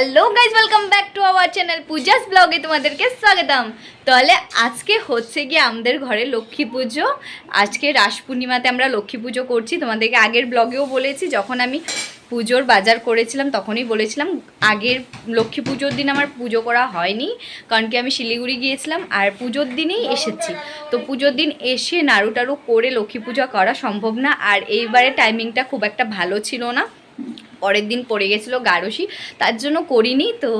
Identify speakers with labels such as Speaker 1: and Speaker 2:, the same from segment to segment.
Speaker 1: Hello guys welcome back to our channel Puja's ব্লগে তোমাদেরকে স্বাগতম। তাহলে আজকে হচ্ছে গিয়ে আমাদের ঘরে লক্ষ্মী পুজো। আজকে রাস পূর্ণিমাতে আমরা লক্ষ্মী পুজো করছি। তোমাদেরকে আগের ব্লগেও বলেছি, যখন আমি পুজোর বাজার করেছিলাম, তখনই বলেছিলাম, আগের লক্ষ্মী পুজোর দিন আমার পুজো করা হয়নি, কারণ কি আমি শিলিগুড়ি গিয়েছিলাম আর পুজোর দিনেই এসেছি। তো পুজোর দিন এসে নাড়ু টাড়ু করে লক্ষ্মী পূজা করা সম্ভব না, আর এইবারে টাইমিংটা খুব একটা ভালো ছিল না। পরের দিন পড়ে গেছিল গারসি, তার জন্য করিনি। তো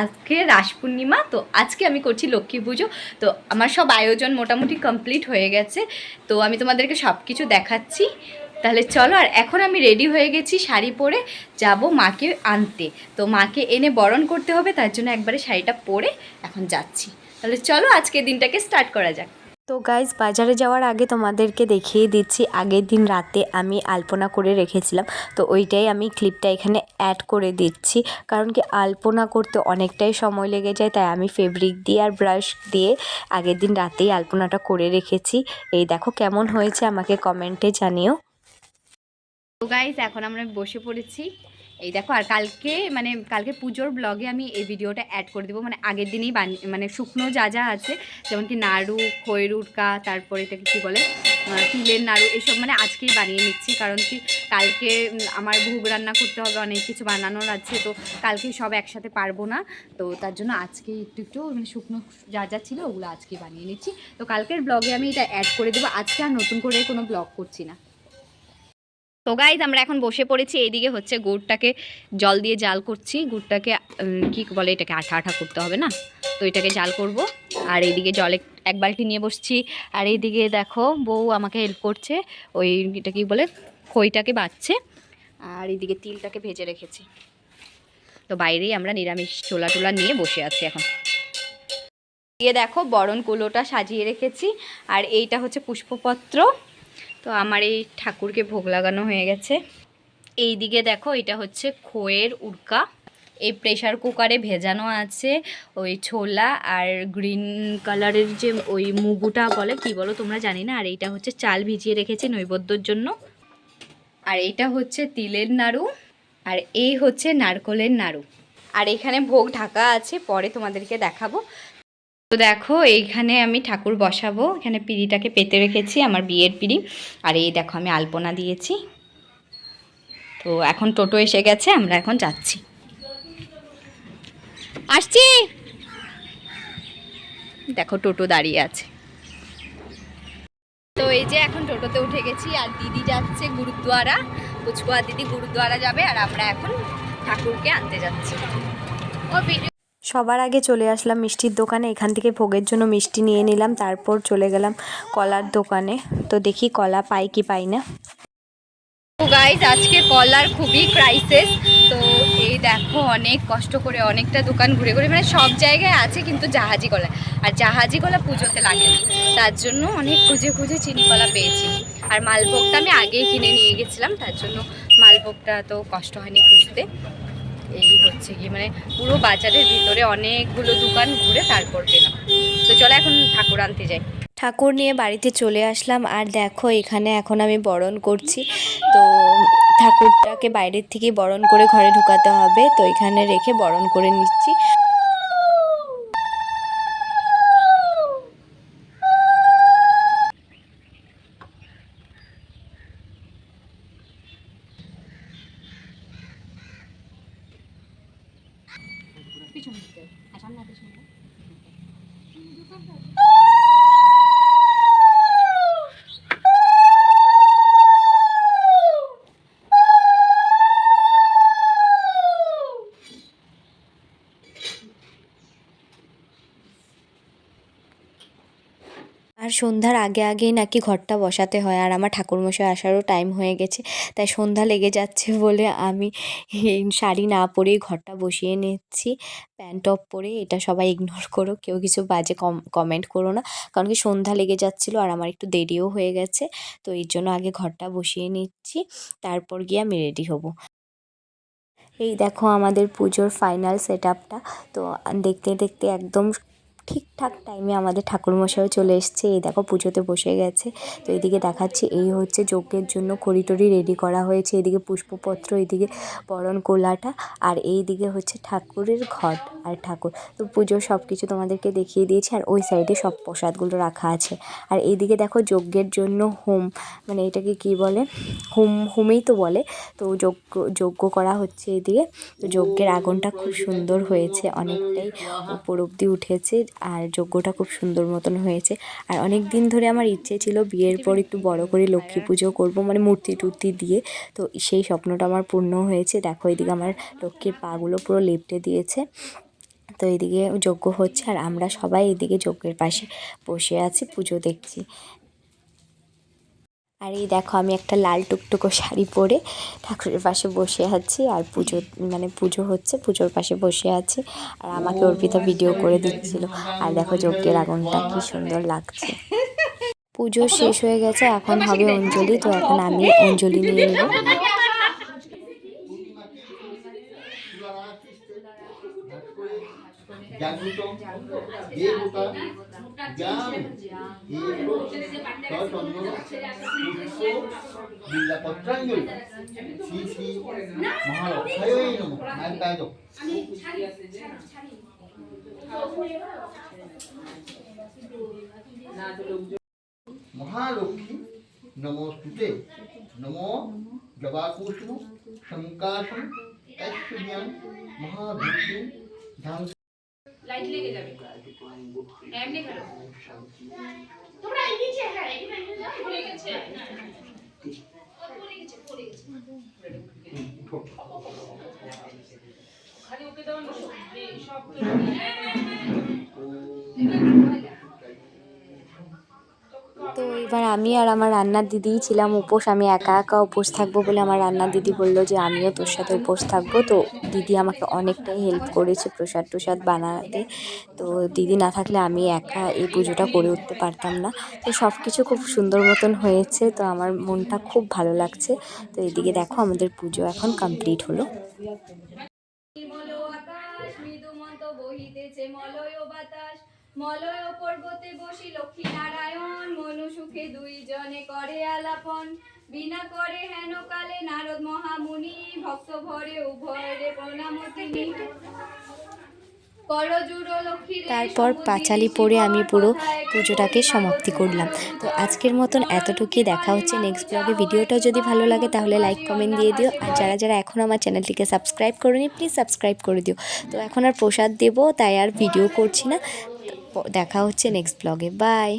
Speaker 1: আজকে রাস পূর্ণিমা, তো আজকে আমি করছি লক্ষ্মী পুজো। তো আমার সব আয়োজন মোটামুটি কমপ্লিট হয়ে গেছে। তো আমি তোমাদেরকে সব কিছু দেখাচ্ছি। তাহলে চলো, আর এখন আমি রেডি হয়ে গেছি শাড়ি পরে যাব মাকে আনতে। তো মাকে এনে বরণ করতে হবে, তার জন্য একবারে শাড়িটা পরে এখন যাচ্ছি। তাহলে চলো আজকে দিনটাকে স্টার্ট করা যাক।
Speaker 2: তো গাইজ বাজারে যাওয়ার আগে তোমাদেরকে দেখিয়ে দিচ্ছি, আগের দিন রাতে আমি আলপনা করে রেখেছিলাম। তো ওইটাই আমি ক্লিপটা এখানে অ্যাড করে দিচ্ছি। কারণ কি আলপনা করতে অনেকটাই সময় লেগে যায়, তাই আমি ফেব্রিক দিয়ে আর ব্রাশ দিয়ে আগের দিন রাতেই আলপনাটা করে রেখেছি। এই দেখো কেমন হয়েছে, আমাকে কমেন্টে জানিও।
Speaker 1: তো গাইজ এখন আমরা বসে পড়েছি। এই দেখো, আর কালকে মানে কালকে পুজোর ব্লগে আমি এই ভিডিওটা অ্যাড করে দেবো। মানে আগের দিনেই মানে শুকনো যা যা আছে, যেমন কি নাড়ু, খয়ের উটকা, তারপরে এটাকে কী বলে তিলের নাড়ু, এসব মানে আজকেই বানিয়ে নিচ্ছি। কারণ কি কালকে আমার ভোগ রান্না করতে হবে, অনেক কিছু বানানোর আছে, তো কালকে সব একসাথে পারব না। তো তার জন্য আজকে একটু একটু মানে শুকনো যা যা ছিল ওগুলো আজকে বানিয়ে নিচ্ছি। তো কালকের ব্লগে আমি এটা অ্যাড করে দেবো। আজকে আর নতুন করে কোনো ব্লগ করছি না। তো গাইজ আমরা এখন বসে পড়েছি, এইদিকে হচ্ছে গুড়টাকে জল দিয়ে জাল করছি। গুড়টাকে কি বলে এটাকে, আঠা আঠা করতে হবে না? তো এটাকে জাল করব। আর এইদিকে জলে এক বালতি নিয়ে বসছি। আর এইদিকে দেখো, বউ আমাকে হেল্প করছে। ওই এটা কি বলে, খইটাকে বাচ্ছে আর এইদিকে তিলটাকে ভেজে রেখেছি। তো বাইরেই আমরা নিরামিষ চোলা টোলা নিয়ে বসে আছি এখন। দিয়ে দেখো, বরণ কুলোটা সাজিয়ে রেখেছি। আর এইটা হচ্ছে পুষ্পপত্র। তো আমার এই ঠাকুরকে ভোগ লাগানো হয়ে গেছে। এই দিকে দেখো, এটা হচ্ছে খোয়ের উড়কা এই প্রেশার কুকারে ভেজানো আছে ওই ছোলা আর গ্রিন কালারের যে ওই মুগুটা বলে, কি বলো তোমরা জানি না? আর এইটা হচ্ছে চাল ভিজিয়ে রেখেছি নৈবেদ্যর জন্য। আর এইটা হচ্ছে তিলের নাড়ু, আর এই হচ্ছে নারকলের নাড়ু। আর এখানে ভোগ ঢাকা আছে, পরে তোমাদেরকে দেখাবো। দেখো, এইখানে আমি ঠাকুর বসাবো। এখানে পিড়িটাকে পেতে রেখেছি, আমার বিয়ের পিড়ি। আর এই দেখো, আমি আলপনা দিয়েছি। তো এখন টোটো এসে গেছে, আমরা এখন যাচ্ছি। আসছি! দেখো, টোটো দাঁড়িয়ে আছে। তো এই যে এখন টোটোতে উঠে গেছি, আর দিদি যাচ্ছে গুরুদ্বারা। পুচকুয়া দিদি গুরুদ্বারা যাবে, আর আমরা এখন ঠাকুরকে আনতে যাচ্ছি। ও
Speaker 2: সবার আগে চলে আসলাম মিষ্টির দোকানে। এখান থেকে ভোগের জন্য মিষ্টি নিয়ে নিলাম, তারপর চলে গেলাম কলার দোকানে। তো দেখি কলা পাই কি পাই না।
Speaker 1: গাইজ আজকে কলার খুবই ক্রাইসিস তো এই দেখো অনেক কষ্ট করে অনেকটা দোকান ঘুরে ঘুরে মানে সব জায়গায় আছে কিন্তু জাহাজি কলা। আর জাহাজি কলা পুজোতে লাগে না। তার জন্য অনেক খুঁজে খুঁজে চিনি কলা পেয়েছি। আর মালভোগটা আমি আগেই কিনে নিয়ে গেছিলাম, তার জন্য মালভোগটা তো কষ্ট হয়নি খুঁজতে। এই হচ্ছে কি মানে পুরো বাজারের ভিতরে অনেকগুলো দোকান ঘুরে তারপর পেলাম। তো চলো এখন ঠাকুর আনতে যাই।
Speaker 2: ঠাকুর নিয়ে বাড়িতে চলে আসলাম, আর দেখো এখানে এখন আমি বরণ করছি। তো ঠাকুরটাকে বাইরের থেকে বরণ করে ঘরে ঢুকাতে হবে, তো এখানে রেখে বরণ করে নিচ্ছি। পিছনে হ্যাঁ সামনে পিছনে আর সন্ধ্যার আগে আগেই নাকি ঘরটা বসাতে হয়। আর আমার ঠাকুরমশাই আসারও টাইম হয়ে গেছে। তাই সন্ধ্যা লেগে যাচ্ছে বলে আমি শাড়ি না পরেই ঘরটা বসিয়ে নিচ্ছি। প্যান্ট টপ পরে এটা সবাই ইগনোর করো, কেউ কিছু বাজে কম কমেন্ট করো না। কারণ কি সন্ধ্যা লেগে যাচ্ছিল আর আমার একটু দেরিও হয়ে গেছে। তো এই জন্য আগে ঘরটা বসিয়ে নিচ্ছি, তারপর গিয়ে আমি রেডি হব। এই দেখো আমাদের পুজোর ফাইনাল সেট আপটা তো দেখতে দেখতে একদম ঠিকঠাক টাইমে আমাদের ঠাকুরমশাইও চলে এসছে। এই দেখো পুজোতে বসে গেছে। তো এদিকে দেখাচ্ছি, এই হচ্ছে যজ্ঞের জন্য খড়িটড়ি রেডি করা হয়েছে। এদিকে পুষ্পপত্র, এদিকে বরণ কোলাটা আর এই দিকে হচ্ছে ঠাকুরের ঘট আর ঠাকুর। তো পুজোর সব কিছু তোমাদেরকে দেখিয়ে দিয়েছি আর ওই সাইডে সব প্রসাদগুলো রাখা আছে। আর এইদিকে দেখো যজ্ঞের জন্য হোম মানে এটাকে কি বলে? হোম, হোমেই তো বলে। তো যজ্ঞ যজ্ঞ করা হচ্ছে এদিকে। তো যজ্ঞের আগুনটা খুব সুন্দর হয়েছে। অনেকটাই উপর অব্দি উঠেছে। আর যজ্ঞটা খুব সুন্দর মতন হয়েছে। আর অনেক দিন ধরে আমার ইচ্ছে ছিল বিয়ের পর একটু বড় করে লক্ষ্মী পুজো করব মানে মূর্তি টুর্তি দিয়ে। তো সেই স্বপ্নটা আমার পূর্ণ হয়েছে। দেখো, এদিকে আমার লক্ষ্মীর পাগুলো পুরো লেপটে দিয়েছে। তো এদিকে যজ্ঞ হচ্ছে আর আমরা সবাই এদিকে যজ্ঞের পাশে বসে আছি, পুজো দেখছি। আর এই দেখো আমি একটা লাল টুকটুকো শাড়ি পরে ঠাকুরের পাশে বসে আছি আর পুজো মানে পুজো হচ্ছে, পুজোর পাশে বসে আছি। আর আমাকে অর্পিতা ভিডিও করে দিচ্ছিল। আর দেখো যজ্ঞের আগুনটা কি সুন্দর লাগছে। পুজো শেষ হয়ে গেছে, এখন হবে অঞ্জলি, তো এখন আমি অঞ্জলি নিয়ে নেব।
Speaker 3: महालक्ष्मी नमोस्तुते नमो जवाकुष्म शंकाशम ऐश्वर्यम
Speaker 1: महाभूषण धाम लाइट लेके जावे তোমরা এই হ্যাঁ এখানে পড়ে গেছে পড়ে গেছে। পড়ে। গেছে খালি ওকে দাও সব
Speaker 2: এবার আমি আর আমার রান্নার দিদিই ছিলাম উপোস, আমি একা একা উপোস থাকব বলে আমার রান্নার দিদি বলল যে আমিও তোর সাথে উপোস থাকব। তো দিদি আমাকে অনেকটাই হেল্প করেছে প্রসাদ টসাদ বানাতে। তো দিদি না থাকলে আমি একা এই পুজোটা করে উঠতে পারতাম না। তো সব কিছু খুব সুন্দর মতন হয়েছে, তো আমার মনটা খুব ভালো লাগছে। তো এদিকে দেখো আমাদের পুজো এখন কমপ্লিট হলো।
Speaker 1: মলয় পর্বতে বসি লক্ষ্মী নারায়ণ সুখে দুইজনে করে আলাপন। বিনা করে হেন কালে নারদ মহামুনি ভক্ত ভরে উভয়রে প্রণাম
Speaker 2: তারপর পাঁচালি পরে আমি পুরো পুজোটাকে সমাপ্তি করলাম। তো আজকের মতন এতটুকুই দেখা হচ্ছে নেক্সট ব্লগে ভিডিওটা যদি ভালো লাগে তাহলে লাইক কমেন্ট দিয়ে দিও। আর যারা যারা এখন আমার চ্যানেলটিকে সাবস্ক্রাইব করোনি প্লিজ সাবস্ক্রাইব করে দিও। তো এখন আর প্রসাদ দেবো তাই আর ভিডিও করছি না। দেখা হচ্ছে নেক্সট ব্লগে বাই